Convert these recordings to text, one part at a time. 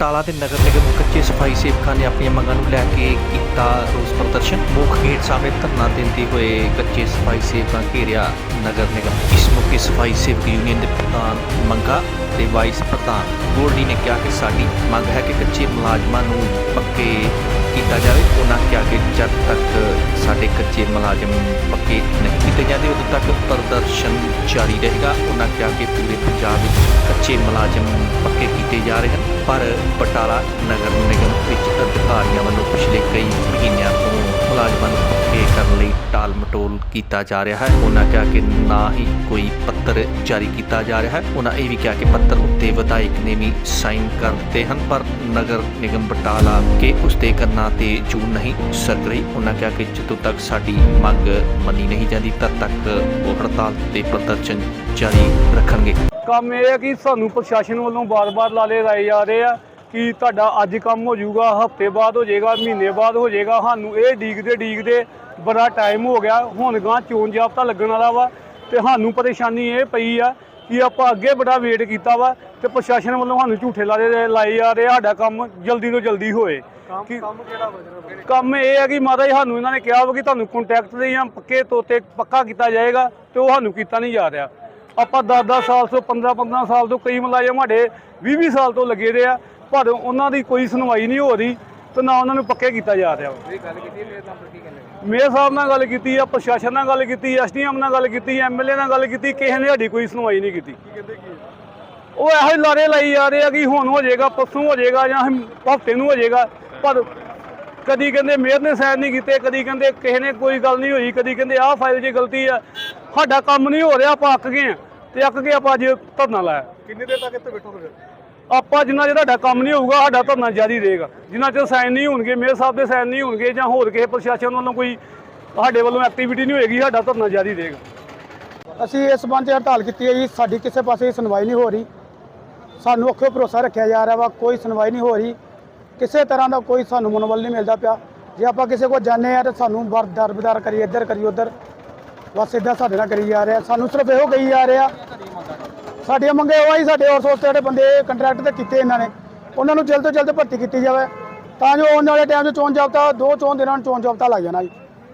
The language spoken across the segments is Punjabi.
ਬਟਾਲਾ ਦੇ ਨਗਰ ਨਿਗਮ ਕੱਚੇ ਸਫ਼ਾਈ ਸੇਵਕਾਂ ਨੇ ਆਪਣੀਆਂ ਮੰਗਾਂ ਨੂੰ ਲੈ ਕੇ ਕੀਤਾ ਰੋਸ ਪ੍ਰਦਰਸ਼ਨ। ਮੁੱਖ ਗੇਟ ਸਾਹਮਣੇ ਧਰਨਾ ਦਿੰਦੇ ਹੋਏ ਕੱਚੇ ਸਫ਼ਾਈ ਸੇਵਕਾਂ ਘੇਰਿਆ ਨਗਰ ਨਿਗਮ। ਇਸ ਮੌਕੇ ਸਫ਼ਾਈ ਸੇਵਕ ਯੂਨੀਅਨ ਦੇ ਪ੍ਰਧਾਨ ਮੰਗਾ ਤੇ ਵਾਈਸ ਪ੍ਰਧਾਨ ਗੋਲਡੀ ਨੇ ਕਿਹਾ ਕਿ ਸਾਡੀ ਮੰਗ ਹੈ ਕਿ ਕੱਚੇ ਮੁਲਾਜ਼ਮਾਂ ਨੂੰ ਪੱਕੇ ਕੀਤਾ ਜਾਵੇ, ਉਹਨਾਂ ਕਿਹਾ ਕਿ ਜਦ ਤੱਕ ਸਾਡੇ ਕੱਚੇ ਮੁਲਾਜ਼ਮ ਪੱਕੇ ਨਹੀਂ ਕੀਤੇ ਜਾਂਦੇ, ਉਦੋਂ ਤੱਕ ਪ੍ਰਦਰਸ਼ਨ ਜਾਰੀ ਰਹੇਗਾ। ਉਹਨਾਂ ਕਿਹਾ ਕਿ ਪੂਰੇ ਪੰਜਾਬ ਵਿੱਚ ਕੱਚੇ ਮੁਲਾਜ਼ਮ ਪੱਕੇ ਕੀਤੇ ਜਾ ਰਹੇ ਹਨ, ਪਰ ਬਟਾਲਾ ਨਗਰ ਨਿਗਮ ਵਿੱਚ ਅਧਿਕਾਰੀਆਂ ਵੱਲੋਂ ਪਿਛਲੇ ਕਈ ਮਹੀਨਿਆਂ ਤੋਂ ਮੁਲਾਜ਼ਮਾਂ ਨੂੰ ਪੱਕੇ ਕਰਨ ਲਈ ਟਾਲ ਮਟੋਲ ਕੀਤਾ ਜਾ ਰਿਹਾ ਹੈ। ਉਹਨਾਂ ਕਿਹਾ ਕਿ ਨਾ ਹੀ ਕੋਈ ਪੱਤਰ ਜਾਰੀ ਕੀਤਾ ਜਾ ਰਿਹਾ ਹੈ। ਉਹਨਾਂ ਇਹ ਵੀ ਕਿਹਾ ਕਿ ਪੱਤਰ ਉੱਤੇ ਵਿਧਾਇਕ ਨੇ ਵੀ ਸਾਈਨ ਕਰ ਦਿੱਤੇ ਹਨ, ਪਰ ਨਗਰ ਨਿਗਮ ਬਟਾਲਾ ਕੇ ਉਸ ਦੇ ਕੰਨਾਂ ਤੇ ਜੂ ਨਹੀਂ ਸਰਕ ਰਹੀ। ਉਹਨਾਂ ਕਿਹਾ ਕਿ ਜਦੋਂ ਤੱਕ ਸਾਡੀ ਮੰਗ ਮੰਨੀ ਨਹੀਂ ਜਾਂਦੀ, ਤਦ ਤੱਕ ਉਹ ਹੜਤਾਲ ਤੇ ਪ੍ਰਦਰਸ਼ਨ ਜਾਰੀ ਰੱਖਣਗੇ। ਕੰਮ ਇਹ ਹੈ ਕਿ ਸਾਨੂੰ ਪ੍ਰਸ਼ਾਸਨ ਵੱਲੋਂ ਬਾਰ-ਬਾਰ ਲਾਲੇ ਲਾਏ ਜਾ ਰਹੇ ਆ ਕਿ ਤੁਹਾਡਾ ਅੱਜ ਕੰਮ ਹੋ ਜਾਊਗਾ, ਹਫ਼ਤੇ ਬਾਅਦ ਹੋ ਜਾਏਗਾ, ਮਹੀਨੇ ਬਾਅਦ ਹੋ ਜਾਏਗਾ। ਸਾਨੂੰ ਇਹ ਡੀਕਦੇ ਡੀਕਦੇ ਬੜਾ ਟਾਈਮ ਹੋ ਗਿਆ। ਹੁਣ ਗਾਂ ਚੋਣ ਜਾਬਤਾ ਲੱਗਣ ਵਾਲਾ ਵਾ ਤੇ ਸਾਨੂੰ ਪਰੇਸ਼ਾਨੀ ਇਹ ਪਈ ਆ ਕਿ ਆਪਾਂ ਅੱਗੇ ਬੜਾ ਵੇਟ ਕੀਤਾ ਵਾ ਤੇ ਪ੍ਰਸ਼ਾਸਨ ਵੱਲੋਂ ਸਾਨੂੰ ਝੂਠੇ ਲਾਰੇ ਲਾਏ ਜਾ ਰਹੇ ਸਾਡਾ ਕੰਮ ਜਲਦੀ ਤੋਂ ਜਲਦੀ ਹੋਏ। ਕਿ- ਕੰਮ ਇਹ ਹੈ ਕਿ ਮਾਤਾ ਜੀ ਸਾਨੂੰ ਇਹਨਾਂ ਨੇ ਕਿਹਾ ਵਾ ਕਿ ਤੁਹਾਨੂੰ ਕੰਟੈਕਟ ਦੇ ਜਾਂ ਪੱਕੇ ਤੋਤੇ ਪੱਕਾ ਕੀਤਾ ਜਾਏਗਾ ਤੇ ਉਹ ਸਾਨੂੰ ਕੀਤਾ ਨਹੀਂ ਜਾ ਰਿਹਾ। ਆਪਾਂ 10-10 ਸਾਲ ਤੋਂ 15-15 ਸਾਲ ਤੋਂ ਕਈ ਮੁਲਾਜ਼ਮ ਸਾਡੇ 20-20 ਸਾਲ ਤੋਂ ਲੱਗੇ ਰਹੇ ਆ ਪਰ ਉਹਨਾਂ ਦੀ ਕੋਈ ਸੁਣਵਾਈ ਨਹੀਂ ਹੋ ਰਹੀ। ਤੇ ਨਾ ਉਹਨਾਂ ਨੂੰ ਪੱਕੇ ਕੀਤਾ ਜਾ ਰਿਹਾ ਮੇਰੇ ਸਾਹਿਬ ਨਾਲ ਗੱਲ ਕੀਤੀ ਆ ਪ੍ਰਸ਼ਾਸਨ ਨਾਲ ਗੱਲ ਕੀਤੀ ਐਸਡੀਐਮ ਨਾਲ ਗੱਲ ਕੀਤੀ ਐਮਐਲਏ ਨਾਲ ਗੱਲ ਕੀਤੀ ਕਿਸੇ ਨੇ ਸਾਡੀ ਕੋਈ ਸੁਣਵਾਈ ਨਹੀਂ ਕੀਤੀ। ਉਹ ਇਹੋ ਹੀ ਲਾਰੇ ਲਾਈ ਜਾ ਰਹੇ ਆ ਕਿ ਹੁਣ ਹੋ ਜਾਏਗਾ ਪਰਸੋਂ ਹੋ ਜਾਏਗਾ ਜਾਂ ਹਫ਼ਤੇ ਨੂੰ ਹੋ ਜਾਏਗਾ ਪਰ ਕਦੀ ਕਹਿੰਦੇ ਮੇਅਰ ਨੇ ਸਾਈਨ ਨਹੀਂ ਕੀਤੇ ਕਦੀ ਕਹਿੰਦੇ ਕਿਸੇ ਨੇ ਕੋਈ ਗੱਲ ਨਹੀਂ ਹੋਈ ਕਦੀ ਕਹਿੰਦੇ ਆਹ ਫਾਈਲ 'ਚ ਗਲਤੀ ਆ ਸਾਡਾ ਕੰਮ ਨਹੀਂ ਹੋ ਰਿਹਾ ਆਪਾਂ ਅੱਕ ਗਏ ਆ ਤੇ ਅੱਕ ਕੇ ਆਪਾਂ ਅੱਜ ਧਰਨਾ ਲਾਇਆ। ਕਿੰਨੀ ਦੇਰ ਤੱਕ ਇੱਥੇ ਬੈਠੋਗੇ? ਆਪਾਂ ਜਿੰਨਾ ਚਿਰ ਤੁਹਾਡਾ ਕੰਮ ਨਹੀਂ ਹੋਊਗਾ, ਸਾਡਾ ਧਰਨਾ ਜਾਰੀ ਰਹੇਗਾ। ਜਿੰਨਾ ਚਿਰ ਸਾਈਨ ਨਹੀਂ ਹੋਣਗੇ, ਮੇਅਰ ਸਾਹਿਬ ਦੇ ਸਾਈਨ ਨਹੀਂ ਹੋਣਗੇ ਜਾਂ ਹੋਰ ਕਿਸੇ ਪ੍ਰਸ਼ਾਸਨ ਵੱਲੋਂ ਕੋਈ ਸਾਡੇ ਵੱਲੋਂ ਐਕਟੀਵਿਟੀ ਨਹੀਂ ਹੋਏਗੀ, ਸਾਡਾ ਧਰਨਾ ਜਾਰੀ ਰਹੇਗਾ। ਅਸੀਂ ਇਸ ਸੰਬੰਧ 'ਚ ਹੜਤਾਲ ਕੀਤੀ ਹੈ ਜੀ, ਸਾਡੀ ਕਿਸੇ ਪਾਸੇ ਸੁਣਵਾਈ ਨਹੀਂ ਹੋ ਰਹੀ। ਸਾਨੂੰ ਅੱਖੋਂ ਭਰੋਸਾ ਰੱਖਿਆ ਜਾ ਰਿਹਾ ਵਾ, ਕੋਈ ਸੁਣਵਾਈ ਨਹੀਂ ਹੋ ਰਹੀ। ਕਿਸੇ ਤਰ੍ਹਾਂ ਦਾ ਕੋਈ ਸਾਨੂੰ ਮਨੋਬਲ ਨਹੀਂ ਮਿਲਦਾ ਪਿਆ। ਜੇ ਆਪਾਂ ਕਿਸੇ ਕੋਲ ਜਾਂਦੇ ਆ ਤਾਂ ਸਾਨੂੰ ਬਰ, ਦਰਬਦਾਰ ਕਰੀ ਇੱਧਰ ਕਰੀ ਉੱਧਰ। ਬਸ ਇਦਾਂ ਸਾਡੇ ਨਾਲ ਕਰੀ ਜਾ ਰਿਹਾ। ਸਾਨੂੰ ਸਿਰਫ ਇਹੋ ਕਹੀ ਜਾ ਰਿਹਾ ਸਾਡੀਆਂ ਮੰਗਾਂ ਉਹ ਆਈ ਸਾਡੇ ਹੋਰ ਸੋਚ ਜਿਹੜੇ ਬੰਦੇ ਕੰਟਰੈਕਟ ਤੇ ਕੀਤੇ ਇਹਨਾਂ ਨੇ, ਉਹਨਾਂ ਨੂੰ ਜਲਦ ਤੋਂ ਜਲਦ ਭਰਤੀ ਕੀਤੀ ਜਾਵੇ। ਤਾਂ ਜੋ ਆਉਣ ਵਾਲੇ ਟਾਈਮ 'ਚ ਚੋਣ ਜਾਬਤਾ, ਦੋ ਚੋਣ ਦਿਨਾਂ ਨੂੰ ਚੋਣ ਜਾਬਤਾ ਲੱਗ ਜਾਣਾ ਜੀ।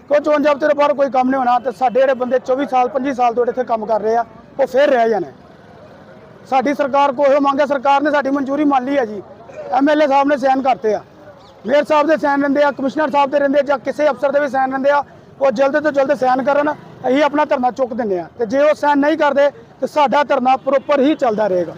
ਕੋਈ ਚੋਣ ਜਾਬਤੇ ਤੋਂ ਬਾਅਦ ਕੋਈ ਕੰਮ ਨਹੀਂ ਹੋਣਾ, ਤੇ ਸਾਡੇ ਜਿਹੜੇ ਬੰਦੇ 24 ਸਾਲ 25 ਸਾਲ ਤੋਂ ਇੱਥੇ ਕੰਮ ਕਰ ਰਹੇ ਆ, ਉਹ ਫਿਰ ਰਹਿ ਜਾਣੇ। ਸਾਡੀ ਸਰਕਾਰ ਕੋਲ ਇਹੋ ਮੰਗ ਹੈ, ਸਰਕਾਰ ਨੇ ਸਾਡੀ ਮਨਜ਼ੂਰੀ ਮੰਨ ਲਈ ਹੈ ਜੀ। ਐਮਐਲਏ ਸਾਹਿਬ ਨੇ ਸਾਈਨ ਕਰਤੇ ਆ। ਮੇਅਰ ਸਾਹਿਬ ਦੇ ਸਾਈਨ ਰਹਿੰਦੇ ਆ, ਕਮਿਸ਼ਨਰ ਸਾਹਿਬ ਦੇ ਰਹਿੰਦੇ ਆ, ਜਾਂ ਕਿਸੇ ਅਫਸਰ ਦੇ ਵੀ ਸਾਈਨ ਰਹਿੰਦੇ ਆ, ਉਹ ਜਲਦ ਤੋਂ ਜਲਦ ਸਾਈਨ ਕਰਨ। ਅਸੀਂ ਆਪਣਾ ਧਰਨਾ ਚੁੱਕ ਦਿੰਦੇ ਆ ਤੇ ਜੇ ਉਹ ਸਹਿਣ ਨਹੀਂ ਕਰਦੇ ਤੇ ਸਾਡਾ ਧਰਨਾ ਪ੍ਰੋਪਰ ਹੀ ਚੱਲਦਾ ਰਹੇਗਾ।